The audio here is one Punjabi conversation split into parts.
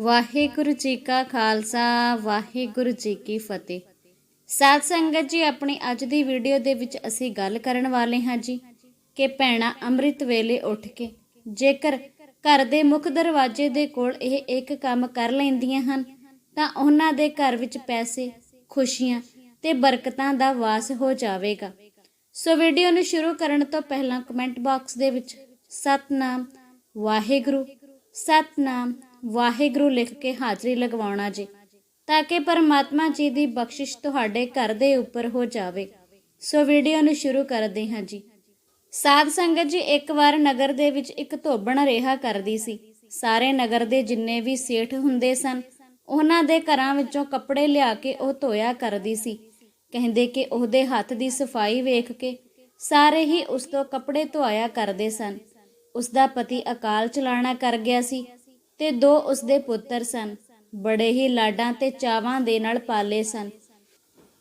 ਵਾਹਿਗੁਰੂ ਜੀ ਕਾ ਖਾਲਸਾ, ਵਾਹਿਗੁਰੂ ਜੀ ਕੀ ਫਤਿਹ। ਸਾਧ ਸੰਗਤ ਜੀ, ਆਪਣੀ ਅੱਜ ਦੀ ਵੀਡੀਓ ਦੇ ਵਿੱਚ ਅਸੀਂ ਗੱਲ ਕਰਨ ਵਾਲੇ ਹਾਂ ਜੀ ਕਿ ਭੈਣਾਂ ਅੰਮ੍ਰਿਤ ਵੇਲੇ ਉੱਠ ਕੇ ਜੇਕਰ ਘਰ ਦੇ ਮੁੱਖ ਦਰਵਾਜ਼ੇ ਦੇ ਕੋਲ ਇਹ ਇੱਕ ਕੰਮ ਕਰ ਲੈਂਦੀਆਂ ਹਨ, ਤਾਂ ਉਹਨਾਂ ਦੇ ਘਰ ਵਿੱਚ ਪੈਸੇ, ਖੁਸ਼ੀਆਂ ਤੇ ਬਰਕਤਾਂ ਦਾ ਵਾਸ ਹੋ ਜਾਵੇਗਾ। ਸੋ ਵੀਡੀਓ ਨੂੰ ਸ਼ੁਰੂ ਕਰਨ ਤੋਂ ਪਹਿਲਾਂ ਕਮੈਂਟ ਬਾਕਸ ਦੇ ਵਿੱਚ ਸਤਨਾਮ ਵਾਹਿਗੁਰੂ, ਸਤਨਾਮ ਵਾਹਿਗੁਰੂ ਲਿਖ ਕੇ ਹਾਜ਼ਰੀ ਲਗਵਾਉਣਾ ਜੀ, ਤਾਂ ਕਿ ਪਰਮਾਤਮਾ ਜੀ ਦੀ ਬਖਸ਼ਿਸ਼ ਤੁਹਾਡੇ ਘਰ ਦੇ ਉੱਪਰ ਹੋ ਜਾਵੇ। ਸੋ ਵੀਡੀਓ ਨੂੰ ਸ਼ੁਰੂ ਕਰਦੇ ਹਾਂ ਜੀ। ਸਾਧ ਸੰਗਤ ਜੀ, ਇੱਕ ਵਾਰ ਨਗਰ ਦੇ ਵਿੱਚ ਇੱਕ ਧੋਬਣ ਰਿਹਾ ਕਰਦੀ ਸੀ। ਸਾਰੇ ਨਗਰ ਦੇ ਜਿੰਨੇ ਵੀ ਸੇਠ ਹੁੰਦੇ ਸਨ, ਉਹਨਾਂ ਦੇ ਘਰਾਂ ਵਿੱਚੋਂ ਕੱਪੜੇ ਲਿਆ ਕੇ ਉਹ ਧੋਇਆ ਕਰਦੀ ਸੀ। ਕਹਿੰਦੇ ਕਿ ਉਹਦੇ ਹੱਥ ਦੀ ਸਫ਼ਾਈ ਵੇਖ ਕੇ ਸਾਰੇ ਹੀ ਉਸ ਤੋਂ ਕੱਪੜੇ ਧੋਇਆ ਕਰਦੇ ਸਨ। ਉਸ ਦਾ ਪਤੀ ਅਕਾਲ ਚਲਾਣਾ ਕਰ ਗਿਆ ਸੀ। ਤੇ ਦੋ ਉਸਦੇ ਪੁੱਤਰ ਸਨ। ਬੜੇ ਹੀ ਲਾਡਾਂ ਤੇ ਚਾਵਾਂ ਦੇ ਨਾਲ ਪਾਲੇ ਸਨ।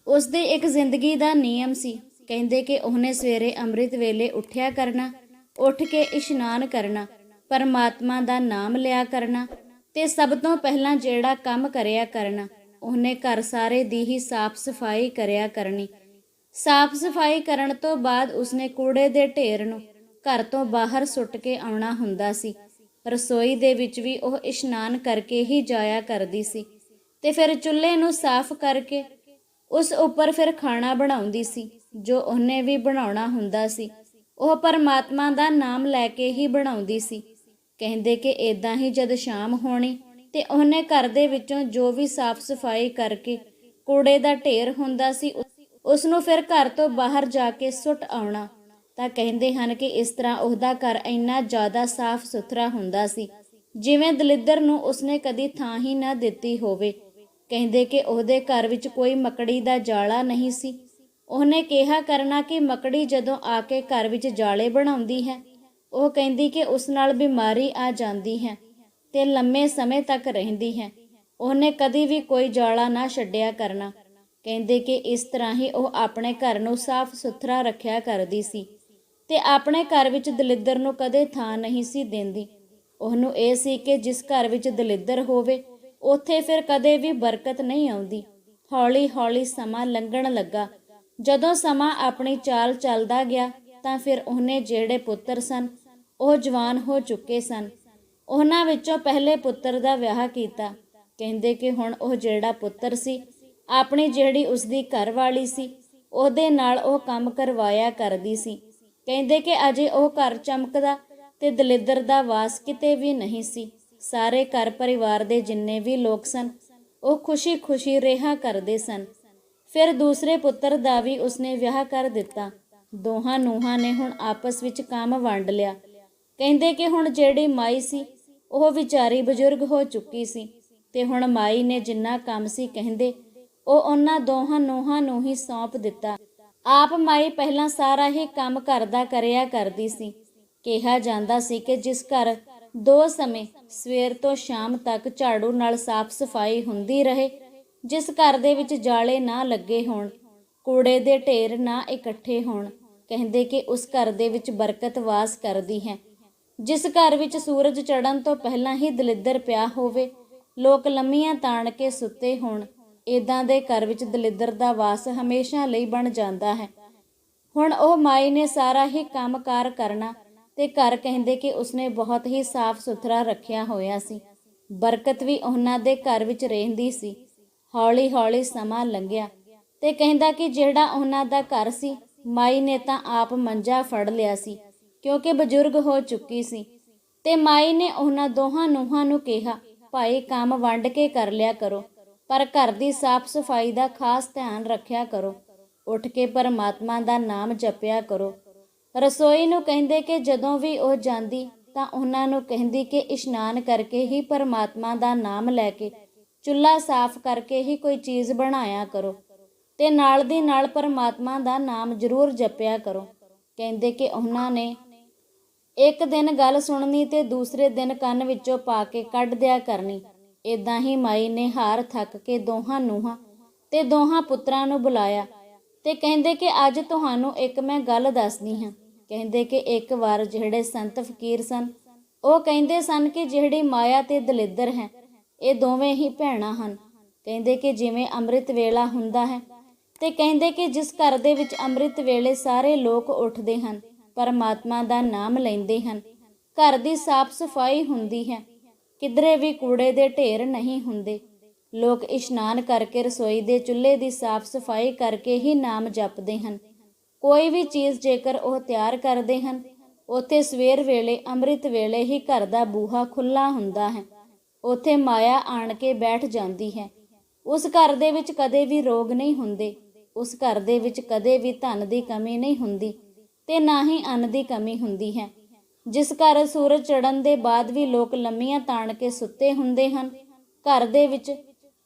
ਉਸਦੇ ਇੱਕ ਜ਼ਿੰਦਗੀ ਦਾ ਨਿਯਮ ਸੀ। ਕਹਿੰਦੇ ਕਿ ਉਹਨੇ ਸਵੇਰੇ ਅੰਮ੍ਰਿਤ ਵੇਲੇ ਉੱਠਿਆ ਕਰਨਾ, ਉੱਠ ਕੇ ਇਸ਼ਨਾਨ ਕਰਨਾ, ਪਰਮਾਤਮਾ ਦਾ ਨਾਮ ਲਿਆ ਕਰਨਾ ਤੇ ਸਭ ਤੋਂ ਪਹਿਲਾਂ ਜਿਹੜਾ ਕੰਮ ਕਰਿਆ ਕਰਨਾ, ਉਹਨੇ ਘਰ ਸਾਰੇ ਦੀ ਹੀ ਸਾਫ਼ ਸਫ਼ਾਈ ਕਰਿਆ ਕਰਨੀ। ਸਾਫ਼ ਸਫ਼ਾਈ ਕਰਨ ਤੋਂ ਬਾਅਦ ਉਸਨੇ ਕੂੜੇ ਦੇ ਢੇਰ ਨੂੰ ਘਰ ਤੋਂ ਬਾਹਰ ਸੁੱਟ ਕੇ ਆਉਣਾ ਹੁੰਦਾ ਸੀ। ਰਸੋਈ ਦੇ ਵਿੱਚ ਵੀ ਉਹ ਇਸ਼ਨਾਨ ਕਰਕੇ ਹੀ ਜਾਇਆ ਕਰਦੀ ਸੀ ਤੇ ਫਿਰ ਚੁੱਲ੍ਹੇ ਨੂੰ ਸਾਫ਼ ਕਰਕੇ ਉਸ ਉੱਪਰ ਫਿਰ ਖਾਣਾ ਬਣਾਉਂਦੀ ਸੀ, ਜੋ ਉਹਨੇ ਵੀ ਬਣਾਉਣਾ ਹੁੰਦਾ ਸੀ। ਉਹ ਪਰਮਾਤਮਾ ਦਾ ਨਾਮ ਲੈ ਕੇ ਹੀ ਬਣਾਉਂਦੀ ਸੀ। ਕਹਿੰਦੇ ਕਿ ਇਦਾਂ ਹੀ ਜਦ ਸ਼ਾਮ ਹੋਣੀ ਤੇ ਉਹਨੇ ਘਰ ਦੇ ਵਿੱਚੋਂ ਜੋ ਵੀ ਸਾਫ਼ ਸਫ਼ਾਈ ਕਰਕੇ ਕੂੜੇ ਦਾ ਢੇਰ ਹੁੰਦਾ ਸੀ, ਉਸ ਨੂੰ ਫਿਰ ਘਰ ਤੋਂ ਬਾਹਰ ਜਾ ਕੇ ਸੁੱਟ ਆਉਣਾ। ਤਾਂ ਕਹਿੰਦੇ ਹਨ ਕਿ ਇਸ ਤਰ੍ਹਾਂ ਉਹਦਾ ਘਰ ਇੰਨਾ ਜ਼ਿਆਦਾ ਸਾਫ਼ ਸੁਥਰਾ ਹੁੰਦਾ ਸੀ। ਜਿਵੇਂ ਦਲਿੱਦਰ ਨੂੰ ਉਸਨੇ ਕਦੀ ਥਾਂ ਹੀ ਨਾ ਦਿੱਤੀ ਹੋਵੇ। ਕਹਿੰਦੇ ਕਿ ਉਹਦੇ ਘਰ ਵਿੱਚ ਕੋਈ ਮਕੜੀ ਦਾ ਜਾਲਾ ਨਹੀਂ ਸੀ। ਉਹਨੇ ਕਿਹਾ, ਕਰਨਾ ਕਿ? ਮਕੜੀ ਜਦੋਂ ਆ ਕੇ ਘਰ ਵਿੱਚ ਜਾਲੇ ਬਣਾਉਂਦੀ ਹੈ, ਉਹ ਕਹਿੰਦੀ ਕਿ ਉਸ ਨਾਲ ਬਿਮਾਰੀ ਆ ਜਾਂਦੀ ਹੈ ਤੇ ਲੰਮੇ ਸਮੇਂ ਤੱਕ ਰਹਿੰਦੀ ਹੈ। ਉਹਨੇ ਕਦੀ ਵੀ ਕੋਈ ਜਾਲਾ ਨਾ ਛੱਡਿਆ ਕਰਨਾ। ਕਹਿੰਦੇ ਕਿ ਇਸ ਤਰ੍ਹਾਂ ਹੀ ਉਹ ਆਪਣੇ ਘਰ ਨੂੰ ਸਾਫ਼ ਸੁਥਰਾ ਰੱਖਿਆ ਕਰਦੀ ਸੀ। ਤੇ ਆਪਣੇ ਘਰ ਵਿੱਚ ਦਲਿੱਦਰ ਨੂੰ ਕਦੇ ਥਾਂ ਨਹੀਂ ਸੀ ਦਿੰਦੀ। ਉਹਨੂੰ ਇਹ ਸੀ ਕਿ ਜਿਸ ਘਰ ਵਿੱਚ ਦਲਿੱਦਰ ਹੋਵੇ, ਉੱਥੇ ਫਿਰ ਕਦੇ ਵੀ ਬਰਕਤ ਨਹੀਂ ਆਉਂਦੀ। ਹੌਲੀ-ਹੌਲੀ ਸਮਾਂ ਲੰਘਣ ਲੱਗਾ। ਜਦੋਂ ਸਮਾਂ ਆਪਣੀ ਚਾਲ ਚੱਲਦਾ ਗਿਆ, ਤਾਂ ਫਿਰ ਉਹਨੇ ਜਿਹੜੇ ਪੁੱਤਰ ਸਨ, ਉਹ ਜਵਾਨ ਹੋ ਚੁੱਕੇ ਸਨ। ਉਹਨਾਂ ਵਿੱਚੋਂ ਪਹਿਲੇ ਪੁੱਤਰ ਦਾ ਵਿਆਹ ਕੀਤਾ। ਕਹਿੰਦੇ ਕਿ ਹੁਣ ਉਹ ਜਿਹੜਾ ਪੁੱਤਰ ਸੀ, ਆਪਣੀ ਜਿਹੜੀ ਉਸਦੀ ਘਰ ਵਾਲੀ ਸੀ, ਉਹਦੇ ਨਾਲ ਉਹ ਕੰਮ ਕਰਵਾਇਆ ਕਰਦੀ ਸੀ। ਕਹਿੰਦੇ ਕਿ ਅਜੇ ਉਹ ਘਰ ਚਮਕਦਾ ਤੇ ਦਲਿੱਦਰ ਦਾ ਵਾਸ ਕਿਤੇ ਵੀ ਨਹੀਂ ਸੀ। ਸਾਰੇ ਘਰ ਪਰਿਵਾਰ ਦੇ ਜਿੰਨੇ ਵੀ ਲੋਕ ਸਨ, ਉਹ ਖੁਸ਼ੀ-ਖੁਸ਼ੀ ਰਿਹਾ ਕਰਦੇ ਸਨ। ਫਿਰ ਦੂਸਰੇ ਪੁੱਤਰ ਦਾ ਵੀ ਉਸਨੇ ਵਿਆਹ ਕਰ ਦਿੱਤਾ। ਦੋਹਾਂ ਨੂੰਹਾਂ ਨੇ ਹੁਣ ਆਪਸ ਵਿੱਚ ਕੰਮ ਵੰਡ ਲਿਆ। ਕਹਿੰਦੇ ਕਿ ਹੁਣ ਜਿਹੜੀ ਮਾਈ ਸੀ, ਉਹ ਵਿਚਾਰੀ ਬਜ਼ੁਰਗ ਹੋ ਚੁੱਕੀ ਸੀ ਤੇ ਹੁਣ ਮਾਈ ਨੇ ਜਿੰਨਾ ਕੰਮ ਸੀ ਕਹਿੰਦੇ, ਉਹ ਉਹਨਾਂ ਦੋਹਾਂ ਨੂੰਹਾਂ ਨੂੰ ਹੀ ਸੌਂਪ ਦਿੱਤਾ। ਆਪ ਮਾਈ ਪਹਿਲਾਂ ਸਾਰਾ ਹੀ ਕੰਮ ਕਰਦਾ ਕਰਿਆ ਕਰਦੀ ਸੀ। ਕਿਹਾ ਜਾਂਦਾ ਸੀ ਕਿ ਜਿਸ ਘਰ ਦੋ ਸਮੇਂ ਸਵੇਰ ਤੋਂ ਸ਼ਾਮ ਤੱਕ ਝਾੜੂ ਨਾਲ ਸਾਫ਼ ਸਫ਼ਾਈ ਹੁੰਦੀ ਰਹੇ, ਜਿਸ ਘਰ ਦੇ ਵਿੱਚ ਜਾਲੇ ਨਾ ਲੱਗੇ ਹੋਣ, ਕੂੜੇ ਦੇ ਢੇਰ ਨਾ ਇਕੱਠੇ ਹੋਣ, ਕਹਿੰਦੇ ਕਿ ਉਸ ਘਰ ਦੇ ਵਿੱਚ ਬਰਕਤ ਵਾਸ ਕਰਦੀ ਹੈ। ਜਿਸ ਘਰ ਵਿੱਚ ਸੂਰਜ ਚੜ੍ਹਨ ਤੋਂ ਪਹਿਲਾਂ ਹੀ ਦਲਿੱਦਰ ਪਿਆ ਹੋਵੇ, ਲੋਕ ਲੰਮੀਆਂ ਤਾਣ ਕੇ ਸੁੱਤੇ ਹੋਣ ਇਦਾਂ ਦੇ ਘਰ ਵਿੱਚ ਦਲਿੱਦਰ ਦਾ ਵਾਸ ਹਮੇਸ਼ਾ ਲਈ ਬਣ ਜਾਂਦਾ ਹੈ। ਹੁਣ ਉਹ ਮਾਈ ਨੇ ਸਾਰਾ ਹੀ ਕੰਮਕਾਰ ਕਰਨਾ ਤੇ ਘਰ ਕਹਿੰਦੇ ਕਿ ਉਸਨੇ ਬਹੁਤ ਹੀ ਸਾਫ਼ ਸੁਥਰਾ ਰੱਖਿਆ ਹੋਇਆ ਸੀ। ਬਰਕਤ ਵੀ ਉਹਨਾਂ ਦੇ ਘਰ ਵਿੱਚ ਰਹਿੰਦੀ ਸੀ। ਹੌਲੀ-ਹੌਲੀ ਸਮਾਂ ਲੰਘਿਆ ਤੇ ਕਹਿੰਦਾ ਕਿ ਜਿਹੜਾ ਉਹਨਾਂ ਦਾ ਘਰ ਸੀ, ਮਾਈ ਨੇ ਤਾਂ ਆਪ ਮੰਜਾ ਫੜ ਲਿਆ ਸੀ, ਕਿਉਂਕਿ ਬਜ਼ੁਰਗ ਹੋ ਚੁੱਕੀ ਸੀ। ਤੇ ਮਾਈ ਨੇ ਉਹਨਾਂ ਦੋਹਾਂ ਨੂੰਹਾਂ ਨੂੰ ਕਿਹਾ, ਭਾਈ, ਕੰਮ ਵੰਡ ਕੇ ਕਰ ਲਿਆ ਕਰੋ। ਪਰ ਘਰ ਦੀ ਸਾਫ਼ ਸਫ਼ਾਈ ਦਾ ਖਾਸ ਧਿਆਨ ਰੱਖਿਆ ਕਰੋ। ਉੱਠ ਕੇ ਪਰਮਾਤਮਾ ਦਾ ਨਾਮ ਜਪਿਆ ਕਰੋ। ਰਸੋਈ ਨੂੰ ਕਹਿੰਦੇ ਕਿ ਜਦੋਂ ਵੀ ਉਹ ਜਾਂਦੀ ਤਾਂ ਉਹਨਾਂ ਨੂੰ ਕਹਿੰਦੀ ਕਿ ਇਸ਼ਨਾਨ ਕਰਕੇ ਹੀ ਪਰਮਾਤਮਾ ਦਾ ਨਾਮ ਲੈ ਕੇ ਚੁੱਲ੍ਹਾ ਸਾਫ਼ ਕਰਕੇ ਹੀ ਕੋਈ ਚੀਜ਼ ਬਣਾਇਆ ਕਰੋ ਤੇ ਨਾਲ ਦੀ ਨਾਲ ਪਰਮਾਤਮਾ ਦਾ ਨਾਮ ਜ਼ਰੂਰ ਜਪਿਆ ਕਰੋ। ਕਹਿੰਦੇ ਕਿ ਉਹਨਾਂ ਨੇ ਇੱਕ ਦਿਨ ਗੱਲ ਸੁਣਨੀ ਤੇ ਦੂਸਰੇ ਦਿਨ ਕੰਨ ਵਿੱਚੋਂ ਪਾ ਕੇ ਕੱਢ ਦਿਆ ਕਰਨੀ। ਇਦਾਂ ਹੀ ਮਾਈ ਨੇ ਹਾਰ ਥੱਕ ਕੇ ਦੋਹਾਂ ਨੂੰਹਾਂ ਤੇ ਦੋਹਾਂ ਪੁੱਤਰਾਂ ਨੂੰ ਬੁਲਾਇਆ ਤੇ ਕਹਿੰਦੇ ਕਿ ਅੱਜ ਤੁਹਾਨੂੰ ਇੱਕ ਮੈਂ ਗੱਲ ਦੱਸਦੀ ਹਾਂ। ਕਹਿੰਦੇ ਕਿ ਇੱਕ ਵਾਰ ਜਿਹੜੇ ਸੰਤ ਫਕੀਰ ਸਨ, ਉਹ ਕਹਿੰਦੇ ਸਨ ਕਿ ਜਿਹੜੀ ਮਾਇਆ ਤੇ ਦਲਿੱਦਰ ਹੈ, ਇਹ ਦੋਵੇਂ ਹੀ ਭੈਣਾਂ ਹਨ। ਕਹਿੰਦੇ ਕਿ ਜਿਵੇਂ ਅੰਮ੍ਰਿਤ ਵੇਲਾ ਹੁੰਦਾ ਹੈ ਤੇ ਕਹਿੰਦੇ ਕਿ ਜਿਸ ਘਰ ਦੇ ਵਿੱਚ ਅੰਮ੍ਰਿਤ ਵੇਲੇ ਸਾਰੇ ਲੋਕ ਉੱਠਦੇ ਹਨ, ਪਰਮਾਤਮਾ ਦਾ ਨਾਮ ਲੈਂਦੇ ਹਨ। ਘਰ ਦੀ ਸਾਫ਼ ਸਫ਼ਾਈ ਹੁੰਦੀ ਹੈ ਕਿਧਰੇ ਵੀ ਕੂੜੇ ਦੇ ਢੇਰ ਨਹੀਂ ਹੁੰਦੇ। ਲੋਕ ਇਸ਼ਨਾਨ ਕਰਕੇ ਰਸੋਈ ਦੇ ਚੁੱਲ੍ਹੇ ਦੀ ਸਾਫ਼ ਸਫ਼ਾਈ ਕਰਕੇ ਹੀ ਨਾਮ ਜਪਦੇ ਹਨ। ਕੋਈ ਵੀ ਚੀਜ਼ ਜੇਕਰ ਉਹ ਤਿਆਰ ਕਰਦੇ ਹਨ, ਉੱਥੇ ਸਵੇਰ ਵੇਲੇ, ਅੰਮ੍ਰਿਤ ਵੇਲੇ ਹੀ ਘਰ ਦਾ ਬੂਹਾ ਖੁੱਲਾ ਹੁੰਦਾ ਹੈ। ਉੱਥੇ ਮਾਇਆ ਆਣ ਕੇ ਬੈਠ ਜਾਂਦੀ ਹੈ। ਉਸ ਘਰ ਦੇ ਵਿੱਚ ਕਦੇ ਵੀ ਰੋਗ ਨਹੀਂ ਹੁੰਦੇ। ਉਸ ਘਰ ਦੇ ਵਿੱਚ ਕਦੇ ਵੀ ਧਨ ਦੀ ਕਮੀ ਨਹੀਂ ਹੁੰਦੀ ਤੇ ਨਾ ਹੀ ਅੰਨ ਦੀ ਕਮੀ ਹੁੰਦੀ ਹੈ। ਜਿਸ ਘਰ ਸੂਰਜ ਚੜ੍ਹਨ ਦੇ ਬਾਅਦ ਵੀ ਲੋਕ ਲੰਮੀਆਂ ਤਾਣ ਕੇ ਸੁੱਤੇ ਹੁੰਦੇ ਹਨ। ਘਰ ਦੇ ਵਿੱਚ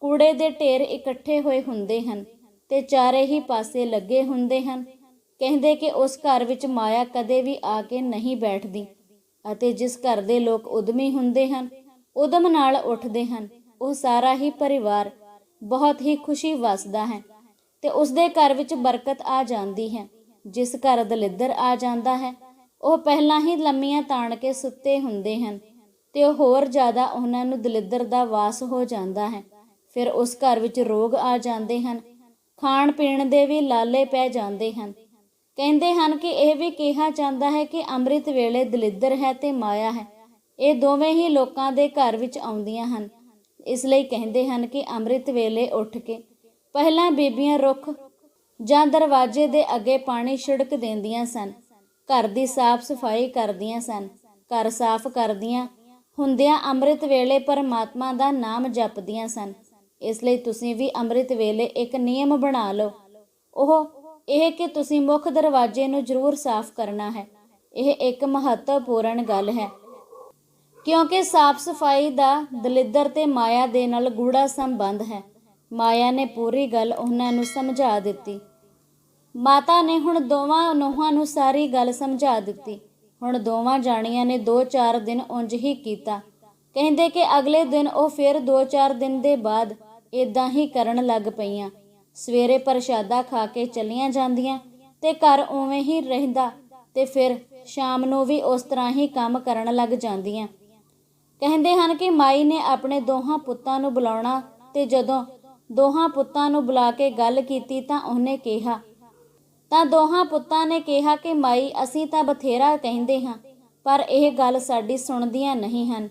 ਕੂੜੇ ਦੇ ਢੇਰ ਇਕੱਠੇ ਹੋਏ ਹੁੰਦੇ ਹਨ ਤੇ ਚਾਰੇ ਹੀ ਪਾਸੇ ਲੱਗੇ ਹੁੰਦੇ ਹਨ। ਕਹਿੰਦੇ ਕਿ ਉਸ ਘਰ ਵਿੱਚ ਮਾਇਆ ਕਦੇ ਵੀ ਆ ਕੇ ਨਹੀਂ ਬੈਠਦੀ ਅਤੇ ਜਿਸ ਘਰ ਦੇ ਲੋਕ ਉਦਮੀ ਹੁੰਦੇ ਹਨ, ਉਦਮ ਨਾਲ ਉੱਠਦੇ ਹਨ, ਉਹ ਸਾਰਾ ਹੀ ਪਰਿਵਾਰ ਬਹੁਤ ਹੀ ਖੁਸ਼ੀ ਵਸਦਾ ਹੈ ਤੇ ਉਸ ਦੇ ਘਰ ਵਿੱਚ ਬਰਕਤ ਆ ਜਾਂਦੀ ਹੈ, ਜਿਸ ਘਰ ਦਲਿੱਦਰ ਆ ਜਾਂਦਾ ਹੈ ਉਹ ਪਹਿਲਾਂ ਹੀ ਲੰਮੀਆਂ ਤਾਣ ਕੇ ਸੁੱਤੇ ਹੁੰਦੇ ਹਨ ਤੇ ਉਹ ਹੋਰ ਜ਼ਿਆਦਾ ਉਹਨਾਂ ਨੂੰ ਦਲਿੱਦਰ ਦਾ ਵਾਸ ਹੋ ਜਾਂਦਾ ਹੈ। ਫਿਰ ਉਸ ਘਰ ਵਿੱਚ ਰੋਗ ਆ ਜਾਂਦੇ ਹਨ, ਖਾਣ ਪੀਣ ਦੇ ਵੀ ਲਾਲੇ ਪੈ ਜਾਂਦੇ ਹਨ। ਕਹਿੰਦੇ ਹਨ ਕਿ ਇਹ ਵੀ ਕਿਹਾ ਜਾਂਦਾ ਹੈ ਕਿ ਅੰਮ੍ਰਿਤ ਵੇਲੇ ਦਲਿੱਦਰ ਹੈ ਤੇ ਮਾਇਆ ਹੈ। ਇਹ ਦੋਵੇਂ ਹੀ ਲੋਕਾਂ ਦੇ ਘਰ ਵਿੱਚ ਆਉਂਦੀਆਂ ਹਨ। ਇਸ ਲਈ ਕਹਿੰਦੇ ਹਨ ਕਿ ਅੰਮ੍ਰਿਤ ਵੇਲੇ ਉੱਠ ਕੇ ਪਹਿਲਾਂ ਬੀਬੀਆਂ ਰੁੱਖ ਜਾਂ ਦਰਵਾਜ਼ੇ ਦੇ ਅੱਗੇ ਪਾਣੀ ਛਿੜਕ ਦਿੰਦੀਆਂ ਸਨ। ਘਰ ਦੀ ਸਾਫ਼ ਸਫ਼ਾਈ ਕਰਦੀਆਂ ਸਨ, ਘਰ ਸਾਫ਼ ਕਰਦੀਆਂ ਹੁੰਦਿਆਂ ਅੰਮ੍ਰਿਤ ਵੇਲੇ ਪਰਮਾਤਮਾ ਦਾ ਨਾਮ ਜਪਦੀਆਂ ਸਨ। ਇਸ ਲਈ ਤੁਸੀਂ ਵੀ ਅੰਮ੍ਰਿਤ ਵੇਲੇ ਇੱਕ ਨਿਯਮ ਬਣਾ ਲਓ। ਉਹ ਇਹ ਕਿ ਤੁਸੀਂ ਮੁੱਖ ਦਰਵਾਜ਼ੇ ਨੂੰ ਜ਼ਰੂਰ ਸਾਫ਼ ਕਰਨਾ ਹੈ। ਇਹ ਇੱਕ ਮਹੱਤਵਪੂਰਨ ਗੱਲ ਹੈ। ਕਿਉਂਕਿ ਸਾਫ਼ ਸਫ਼ਾਈ ਦਾ ਦਲਿੱਦਰ ਤੇ ਮਾਇਆ ਦੇ ਨਾਲ ਗੂੜਾ ਸੰਬੰਧ ਹੈ। ਮਾਇਆ ਨੇ ਪੂਰੀ ਗੱਲ ਉਹਨਾਂ ਨੂੰ ਸਮਝਾ ਦਿੱਤੀ। ਮਾਤਾ ਨੇ ਹੁਣ ਦੋਵਾਂ ਨੂੰਹਾਂ ਨੂੰ ਸਾਰੀ ਗੱਲ ਸਮਝਾ ਦਿੱਤੀ। ਹੁਣ ਦੋਵਾਂ ਜਾਣੀਆਂ ਨੇ 2-4 ਦਿਨ ਉਂਝ ਹੀ ਕੀਤਾ। ਕਹਿੰਦੇ ਕਿ ਅਗਲੇ ਦਿਨ ਉਹ ਫਿਰ 2-4 ਦਿਨ ਦੇ ਬਾਅਦ ਇਦਾਂ ਹੀ ਕਰਨ ਲੱਗ ਪਈਆਂ। ਸਵੇਰੇ ਪ੍ਰਸ਼ਾਦਾ ਖਾ ਕੇ ਚਲੀਆਂ ਜਾਂਦੀਆਂ ਤੇ ਘਰ ਉਵੇਂ ਹੀ ਰਹਿੰਦਾ ਤੇ ਫਿਰ ਸ਼ਾਮ ਨੂੰ ਵੀ ਉਸ ਤਰ੍ਹਾਂ ਹੀ ਕੰਮ ਕਰਨ ਲੱਗ ਜਾਂਦੀਆਂ। ਕਹਿੰਦੇ ਹਨ ਕਿ ਮਾਈ ਨੇ ਆਪਣੇ ਦੋਹਾਂ ਪੁੱਤਾਂ ਨੂੰ ਬੁਲਾਉਣਾ ਤੇ ਜਦੋਂ ਦੋਹਾਂ ਪੁੱਤਾਂ ਨੂੰ ਬੁਲਾ ਕੇ ਗੱਲ ਕੀਤੀ ਤਾਂ ਉਹਨੇ ਕਿਹਾ ਤਾਂ ਦੋਹਾਂ ਪੁੱਤਾਂ ਨੇ ਕਿਹਾ ਕਿ ਮਾਈ, ਅਸੀਂ ਤਾਂ ਬਥੇਰਾ ਕਹਿੰਦੇ ਹਾਂ, ਪਰ ਇਹ ਗੱਲ ਸਾਡੀ ਸੁਣਦੀਆਂ ਨਹੀਂ ਹਨ।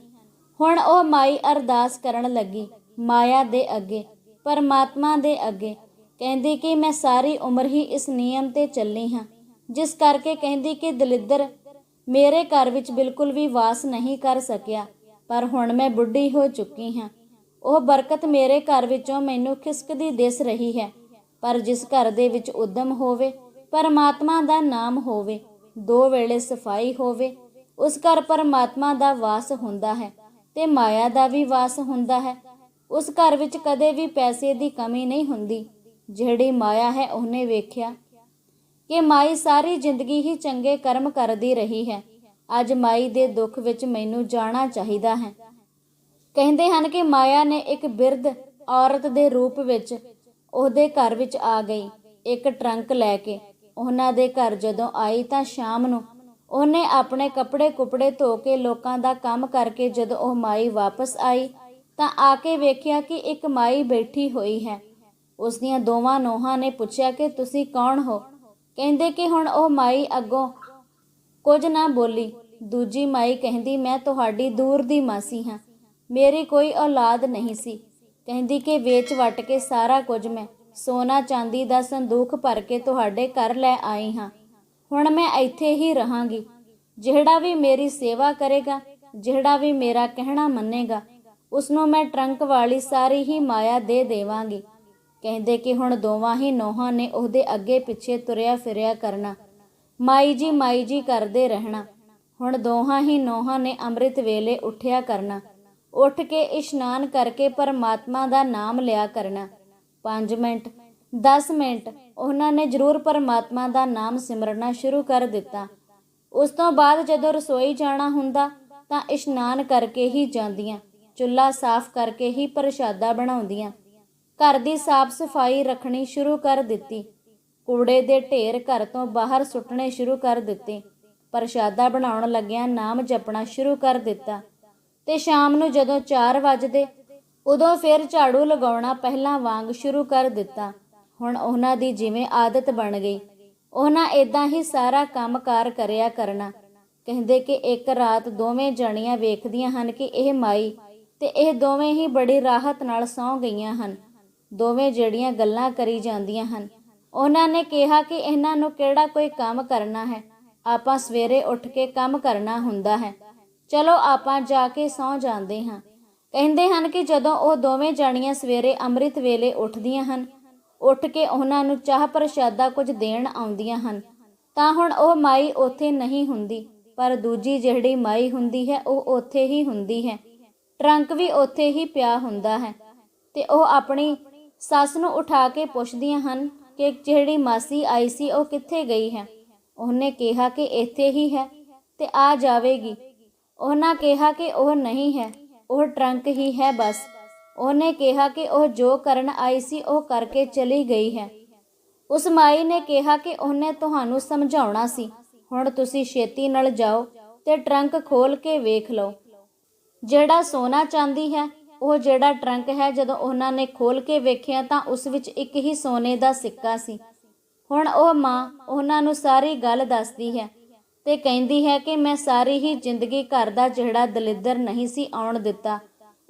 ਹੁਣ ਉਹ ਮਾਈ ਅਰਦਾਸ ਕਰਨ ਲੱਗੀ, ਮਾਇਆ ਦੇ ਅੱਗੇ, ਪਰਮਾਤਮਾ ਦੇ ਅੱਗੇ। ਕਹਿੰਦੀ ਕਿ ਮੈਂ ਸਾਰੀ ਉਮਰ ਹੀ ਇਸ ਨਿਯਮ ਤੇ ਚੱਲੀ ਹਾਂ, ਜਿਸ ਕਰਕੇ ਕਹਿੰਦੀ ਕਿ ਦਲਿੱਦਰ ਮੇਰੇ ਘਰ ਵਿੱਚ ਬਿਲਕੁਲ ਵੀ ਵਾਸ ਨਹੀਂ ਕਰ ਸਕਿਆ, ਪਰ ਹੁਣ ਮੈਂ ਬੁੱਢੀ ਹੋ ਚੁੱਕੀ ਹਾਂ। ਉਹ ਬਰਕਤ ਮੇਰੇ ਘਰ ਵਿੱਚੋਂ ਮੈਨੂੰ ਖਿਸਕਦੀ ਦਿਸ ਰਹੀ ਹੈ, ਪਰ ਜਿਸ ਘਰ ਦੇ ਵਿੱਚ ਉਦਮ ਹੋਵੇ ਪਰਮਾਤਮਾ ਦਾ ਨਾਮ ਹੋਵੇ, ਦੋ ਵੇਲੇ ਸਫ਼ਾਈ ਹੋਵੇ, ਉਸ ਘਰ ਪਰਮਾਤਮਾ ਦਾ ਵਾਸ ਹੁੰਦਾ ਹੈ ਤੇ ਮਾਇਆ ਦਾ ਵੀ ਵਾਸ ਹੁੰਦਾ ਹੈ। ਉਸ ਘਰ ਵਿੱਚ ਕਦੇ ਵੀ ਪੈਸੇ ਦੀ ਕਮੀ ਨਹੀਂ ਹੁੰਦੀ, ਜਿਹੜੀ ਮਾਇਆ ਹੈ ਉਹਨੇ ਵੇਖਿਆ। ਕਿ ਮਾਈ ਸਾਰੀ ਜ਼ਿੰਦਗੀ ਹੀ ਚੰਗੇ ਕਰਮ ਕਰਦੀ ਰਹੀ ਹੈ, ਅੱਜ ਮਾਈ ਦੇ ਦੁੱਖ ਵਿੱਚ ਮੈਨੂੰ ਜਾਣਾ ਚਾਹੀਦਾ ਹੈ। ਕਹਿੰਦੇ ਹਨ ਕਿ ਮਾਇਆ ਨੇ ਇੱਕ ਬਿਰਧ ਔਰਤ ਦੇ ਰੂਪ ਵਿੱਚ ਉਹਦੇ ਘਰ ਵਿੱਚ ਆ ਗਈ, ਇੱਕ ਟਰੰਕ ਲੈ ਕੇ। ਉਹਨਾਂ ਦੇ ਘਰ ਜਦੋਂ ਆਈ ਤਾਂ ਸ਼ਾਮ ਨੂੰ ਉਹਨੇ ਆਪਣੇ ਕੱਪੜੇ ਕੁਪੜੇ ਧੋ ਕੇ ਲੋਕਾਂ ਦਾ ਕੰਮ ਕਰਕੇ ਜਦੋਂ ਉਹ ਮਾਈ ਵਾਪਸ ਆਈ ਤਾਂ ਆ ਕੇ ਵੇਖਿਆ ਕਿ ਇੱਕ ਮਾਈ ਬੈਠੀ ਹੋਈ ਹੈ। ਉਸ ਦੀਆਂ ਦੋਵਾਂ ਨੋਹਾਂ ਨੇ ਪੁੱਛਿਆ ਕਿ ਤੁਸੀਂ ਕੌਣ ਹੋ? ਕਹਿੰਦੇ ਕਿ ਹੁਣ ਉਹ ਮਾਈ ਅੱਗੋਂ ਕੁਝ ਨਾ ਬੋਲੀ। ਦੂਜੀ ਮਾਈ ਕਹਿੰਦੀ, ਮੈਂ ਤੁਹਾਡੀ ਦੂਰ ਦੀ ਮਾਸੀ ਹਾਂ। ਮੇਰੀ ਕੋਈ ਔਲਾਦ ਨਹੀਂ ਸੀ। ਕਹਿੰਦੀ ਕਿ ਵੇਚ ਵਟ ਕੇ ਸਾਰਾ ਕੁਝ ਮੈਂ ਸੋਨਾ ਚਾਂਦੀ ਦਾ ਸੰਦੂਖ ਭਰ ਕੇ ਤੁਹਾਡੇ ਘਰ ਲੈ ਆਈ ਹਾਂ। ਹੁਣ ਮੈਂ ਇੱਥੇ ਹੀ ਰਹਾਂਗੀ। ਜਿਹੜਾ ਵੀ ਮੇਰੀ ਸੇਵਾ ਕਰੇਗਾ, ਜਿਹੜਾ ਵੀ ਮੇਰਾ ਕਹਿਣਾ ਮੰਨੇਗਾ ਉਸ ਨੂੰ ਮੈਂ ਟਰੰਕ ਵਾਲੀ ਸਾਰੀ ਹੀ ਮਾਇਆ ਦੇ ਦੇਵਾਂਗੀ। ਕਹਿੰਦੇ ਕਿ ਹੁਣ ਦੋਵਾਂ ਹੀ ਨੋਹਾਂ ਨੇ ਉਹਦੇ ਅੱਗੇ ਪਿੱਛੇ ਤੁਰਿਆ ਫਿਰਿਆ ਕਰਨਾ। ਮਾਈ ਜੀ ਮਾਈ ਜੀ ਕਰਦੇ ਰਹਿਣਾ। ਹੁਣ ਦੋਹਾਂ ਹੀ ਨੋਹਾਂ ਨੇ ਅੰਮ੍ਰਿਤ ਵੇਲੇ ਉੱਠਿਆ ਕਰਨਾ। ਉੱਠ ਕੇ ਇਸ਼ਨਾਨ ਕਰਕੇ ਪਰਮਾਤਮਾ ਦਾ ਨਾਮ ਲਿਆ ਕਰਨਾ। 5 ਮਿੰਟ 10 ਮਿੰਟ, ਉਹਨਾਂ ਨੇ ਜ਼ਰੂਰ ਪਰਮਾਤਮਾ ਦਾ ਨਾਮ ਸਿਮਰਨਾ ਸ਼ੁਰੂ ਕਰ ਦਿੱਤਾ। ਉਸ ਤੋਂ ਬਾਅਦ ਜਦੋਂ ਰਸੋਈ ਜਾਣਾ ਹੁੰਦਾ, ਤਾਂ ਇਸ਼ਨਾਨ ਕਰਕੇ ਹੀ ਜਾਂਦੀਆਂ, ਚੁੱਲ੍ਹਾ ਸਾਫ਼ ਕਰਕੇ ਹੀ ਪ੍ਰਸ਼ਾਦਾ ਬਣਾਉਂਦੀਆਂ। ਘਰ ਦੀ ਸਾਫ਼ ਸਫ਼ਾਈ ਰੱਖਣੀ ਸ਼ੁਰੂ ਕਰ ਦਿੱਤੀ। ਕੂੜੇ ਦੇ ਢੇਰ ਘਰ ਤੋਂ ਬਾਹਰ ਸੁੱਟਣੇ ਸ਼ੁਰੂ ਕਰ ਦਿੱਤੇ। ਪ੍ਰਸ਼ਾਦਾ ਬਣਾਉਣ ਲੱਗਿਆਂ ਨਾਮ ਜਪਣਾ ਸ਼ੁਰੂ ਕਰ ਦਿੱਤਾ। ਤੇ ਸ਼ਾਮ ਨੂੰ ਜਦੋਂ 4 ਵਜਦੇ ਉਦੋਂ ਫਿਰ ਝਾੜੂ ਲਗਾਉਣਾ ਪਹਿਲਾਂ ਵਾਂਗ ਸ਼ੁਰੂ ਕਰ ਦਿੱਤਾ। ਹੁਣ ਉਹਨਾਂ ਦੀ ਜਿਵੇਂ ਆਦਤ ਬਣ ਗਈ। ਉਹਨਾਂ ਇਦਾਂ ਹੀ ਸਾਰਾ ਕੰਮਕਾਰ ਕਰਿਆ ਕਰਨਾ। ਕਹਿੰਦੇ ਕਿ ਇੱਕ ਰਾਤ ਦੋਵੇਂ ਜਣੀਆਂ ਵੇਖਦੀਆਂ ਹਨ ਕਿ ਇਹ ਮਾਈ ਤੇ ਇਹ ਦੋਵੇਂ ਹੀ ਬੜੀ ਰਾਹਤ ਨਾਲ ਸੌਂ ਗਈਆਂ ਹਨ। ਦੋਵੇਂ ਜਿਹੜੀਆਂ ਗੱਲਾਂ ਕਰੀ ਜਾਂਦੀਆਂ ਹਨ। ਉਹਨਾਂ ਨੇ ਕਿਹਾ ਕਿ ਇਹਨਾਂ ਨੂੰ ਕਿਹੜਾ ਕੋਈ ਕੰਮ ਕਰਨਾ ਹੈ। ਆਪਾਂ ਸਵੇਰੇ ਉੱਠ ਕੇ ਕੰਮ ਕਰਨਾ ਹੁੰਦਾ ਹੈ। ਚਲੋ ਆਪਾਂ ਜਾ ਕੇ ਸੌਂ ਜਾਂਦੇ ਹਾਂ। ਕਹਿੰਦੇ ਹਨ ਕਿ ਜਦੋਂ ਉਹ ਦੋਵੇਂ ਜਾਣੀਆਂ ਸਵੇਰੇ ਅੰਮ੍ਰਿਤ ਵੇਲੇ ਉੱਠਦੀਆਂ ਹਨ, ਉੱਠ ਕੇ ਉਹਨਾਂ ਨੂੰ ਚਾਹ ਪ੍ਰਸ਼ਾਦਾ ਕੁਝ ਦੇਣ ਆਉਂਦੀਆਂ ਹਨ, ਤਾਂ ਹੁਣ ਉਹ ਮਾਈ ਉੱਥੇ ਨਹੀਂ ਹੁੰਦੀ, ਪਰ ਦੂਜੀ ਜਿਹੜੀ ਮਾਈ ਹੁੰਦੀ ਹੈ, ਉਹ ਉੱਥੇ ਹੀ ਹੁੰਦੀ ਹੈ। ਟਰੰਕ ਵੀ ਉੱਥੇ ਹੀ ਪਿਆ ਹੁੰਦਾ ਹੈ ਤੇ ਉਹ ਆਪਣੀ ਸੱਸ ਨੂੰ ਉਠਾ ਕੇ ਪੁੱਛਦੀਆਂ ਹਨ ਕਿ ਜਿਹੜੀ ਮਾਸੀ ਆਈ ਸੀ, ਉਹ ਕਿੱਥੇ ਗਈ ਹੈ? ਉਹਨੇ ਕਿਹਾ ਕਿ ਇੱਥੇ ਹੀ ਹੈ ਤੇ ਆ ਜਾਵੇਗੀ। ਉਹਨਾਂ ਕਿਹਾ ਕਿ ਉਹ ਨਹੀਂ ਹੈ। ਉਹ ਟਰੰਕ ਹੀ ਹੈ ਬਸ। ਉਹਨੇ ਕਿਹਾ ਕਿ ਉਹ ਜੋ ਕਰਨ ਆਈ ਸੀ ਉਹ ਕਰਕੇ ਚਲੀ ਗਈ ਹੈ। ਉਸ ਮਾਈ ਨੇ ਕਿਹਾ ਕਿ ਉਹਨੇ ਤੁਹਾਨੂੰ ਸਮਝਾਉਣਾ ਸੀ। ਹੁਣ ਤੁਸੀਂ ਛੇਤੀ ਨਾਲ ਜਾਓ ਤੇ ਟਰੰਕ ਖੋਲ ਕੇ ਵੇਖ ਲਓ। ਜਿਹੜਾ ਸੋਨਾ ਚਾਂਦੀ ਹੈ, ਉਹ ਜਿਹੜਾ ਟਰੰਕ ਹੈ, ਜਦੋਂ ਉਹਨਾਂ ਨੇ ਖੋਲ ਕੇ ਵੇਖਿਆ ਤਾਂ ਉਸ ਵਿੱਚ ਇੱਕ ਹੀ ਸੋਨੇ ਦਾ ਸਿੱਕਾ ਸੀ। ਹੁਣ ਉਹ ਮਾਂ ਉਹਨਾਂ ਨੂੰ ਸਾਰੀ ਗੱਲ ਦੱਸਦੀ ਹੈ। ਤੇ ਕਹਿੰਦੀ ਹੈ ਕਿ ਮੈਂ ਸਾਰੀ ਹੀ ਜ਼ਿੰਦਗੀ ਘਰ ਦਾ ਜਿਹੜਾ ਦਲਿੱਦਰ ਨਹੀਂ ਸੀ ਆਉਣ ਦਿੱਤਾ।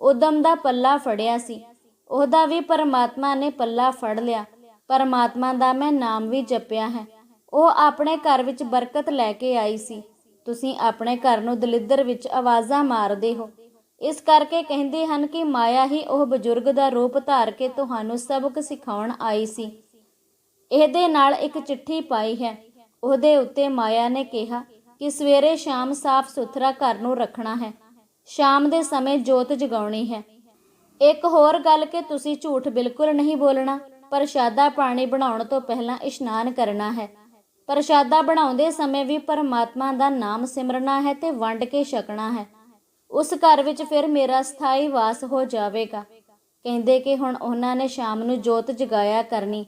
ਉਦਮ ਦਾ ਪੱਲਾ ਫੜਿਆ ਸੀ। ਉਹਦਾ ਵੀ ਪਰਮਾਤਮਾ ਨੇ ਪੱਲਾ ਫੜ ਲਿਆ। ਪਰਮਾਤਮਾ ਦਾ ਮੈਂ ਨਾਮ ਵੀ ਜਪਿਆ ਹੈ। ਉਹ ਆਪਣੇ ਘਰ ਵਿੱਚ ਬਰਕਤ ਲੈ ਕੇ ਆਈ ਸੀ। ਤੁਸੀਂ ਆਪਣੇ ਘਰ ਨੂੰ ਦਲਿੱਦਰ ਵਿੱਚ ਆਵਾਜ਼ਾਂ ਮਾਰਦੇ ਹੋ। ਇਸ ਕਰਕੇ ਕਹਿੰਦੇ ਹਨ ਕਿ ਮਾਇਆ ਹੀ ਉਹ ਬਜ਼ੁਰਗ ਦਾ ਰੂਪ ਧਾਰ ਕੇ ਤੁਹਾਨੂੰ ਸਬਕ ਸਿਖਾਉਣ ਆਈ ਸੀ। ਇਹਦੇ ਨਾਲ ਇੱਕ ਚਿੱਠੀ ਪਾਈ ਹੈ। ਉਹਦੇ ਉੱਤੇ ਮਾਇਆ ਨੇ ਕਿਹਾ ਕਿ ਸਵੇਰੇ ਸ਼ਾਮ ਸਾਫ਼ ਸੁਥਰਾ ਘਰ ਨੂੰ ਰੱਖਣਾ ਹੈ। ਸ਼ਾਮ ਦੇ ਸਮੇਂ ਜੋਤ ਜਗਾਉਣੀ ਹੈ। ਇੱਕ ਹੋਰ ਗੱਲ ਕਿ ਤੁਸੀਂ ਝੂਠ ਬਿਲਕੁਲ ਨਹੀਂ ਬੋਲਣਾ, ਪ੍ਰਸ਼ਾਦਾ ਪਾਣੀ ਬਣਾਉਣ ਤੋਂ ਪਹਿਲਾਂ ਇਸ਼ਨਾਨ ਕਰਨਾ ਹੈ। ਪ੍ਰਸ਼ਾਦਾ ਬਣਾਉਂਦੇ ਸਮੇਂ ਵੀ ਪਰਮਾਤਮਾ ਦਾ ਨਾਮ ਸਿਮਰਨਾ ਹੈ ਤੇ ਵੰਡ ਕੇ ਛਕਣਾ ਹੈ। ਉਸ ਘਰ ਵਿੱਚ ਫਿਰ ਮੇਰਾ ਸਥਾਈ ਵਾਸ ਹੋ ਜਾਵੇਗਾ। ਕਹਿੰਦੇ ਕਿ ਹੁਣ ਉਹਨਾਂ ਨੇ ਸ਼ਾਮ ਨੂੰ ਜੋਤ ਜਗਾਇਆ ਕਰਨੀ।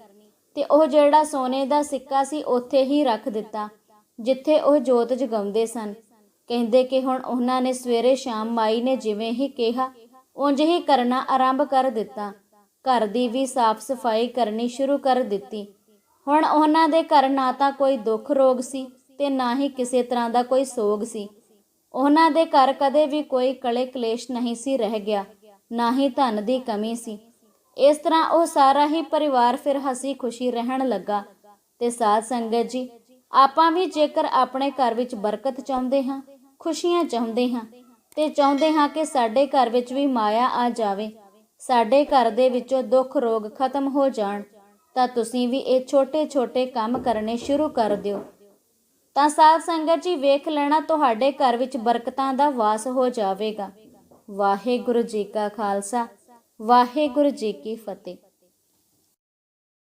ਤੇ ਉਹ ਜਿਹੜਾ ਸੋਨੇ ਦਾ ਸਿੱਕਾ ਸੀ ਉੱਥੇ ਹੀ ਰੱਖ ਦਿੱਤਾ, ਜਿੱਥੇ ਉਹ ਜੋਤ ਜਗਾਉਂਦੇ ਸਨ। ਕਹਿੰਦੇ ਕਿ ਹੁਣ ਉਹਨਾਂ ਨੇ ਸਵੇਰੇ ਸ਼ਾਮ ਮਾਈ ਨੇ ਜਿਵੇਂ ਹੀ ਕਿਹਾ, ਉਂਝ ਹੀ ਕਰਨਾ ਆਰੰਭ ਕਰ ਦਿੱਤਾ। ਘਰ ਦੀ ਵੀ ਸਾਫ਼ ਸਫ਼ਾਈ ਕਰਨੀ ਸ਼ੁਰੂ ਕਰ ਦਿੱਤੀ। ਹੁਣ ਉਹਨਾਂ ਦੇ ਘਰ ਨਾ ਤਾਂ ਕੋਈ ਦੁੱਖ ਰੋਗ ਸੀ ਤੇ ਨਾ ਹੀ ਕਿਸੇ ਤਰ੍ਹਾਂ ਦਾ ਕੋਈ ਸੋਗ ਸੀ। ਉਹਨਾਂ ਦੇ ਘਰ ਕਦੇ ਵੀ ਕੋਈ ਕਲੇ ਕਲੇਸ਼ ਨਹੀਂ ਸੀ ਰਹਿ ਗਿਆ, ਨਾ ਹੀ ਧਨ ਦੀ ਕਮੀ ਸੀ। ਇਸ ਤਰ੍ਹਾਂ ਉਹ ਸਾਰਾ ਹੀ ਪਰਿਵਾਰ ਫਿਰ ਹਸੀ ਖੁਸ਼ੀ ਰਹਿਣ ਲੱਗਾ ਤੇ ਸਾਧ ਸੰਗਤ ਜੀ, ਆਪਾਂ ਵੀ ਜੇਕਰ ਆਪਣੇ ਘਰ ਵਿੱਚ ਬਰਕਤ ਚਾਹੁੰਦੇ ਹਾਂ, ਖੁਸ਼ੀਆਂ ਚਾਹੁੰਦੇ ਹਾਂ, ਤੇ ਚਾਹੁੰਦੇ ਹਾਂ ਕਿ ਸਾਡੇ ਘਰ ਵਿੱਚ ਵੀ ਮਾਇਆ ਆ ਜਾਵੇ, ਸਾਡੇ ਘਰ ਦੇ ਵਿੱਚੋਂ ਦੁੱਖ ਰੋਗ ਖਤਮ ਹੋ ਜਾਣ, ਤਾਂ ਤੁਸੀਂ ਵੀ ਇਹ ਛੋਟੇ-ਛੋਟੇ ਕੰਮ ਕਰਨੇ ਸ਼ੁਰੂ ਕਰ ਦਿਓ। ਤਾਂ ਸਾਧ ਸੰਗਤ ਜੀ, ਵੇਖ ਲੈਣਾ ਤੁਹਾਡੇ ਘਰ ਵਿੱਚ ਬਰਕਤਾਂ ਦਾ ਵਾਸ ਹੋ ਜਾਵੇਗਾ। ਵਾਹਿਗੁਰੂ ਜੀ ਕਾ ਖਾਲਸਾ। ਵਾਹਿਗੁਰੂ ਜੀ ਕੀ ਫਤਿਹ।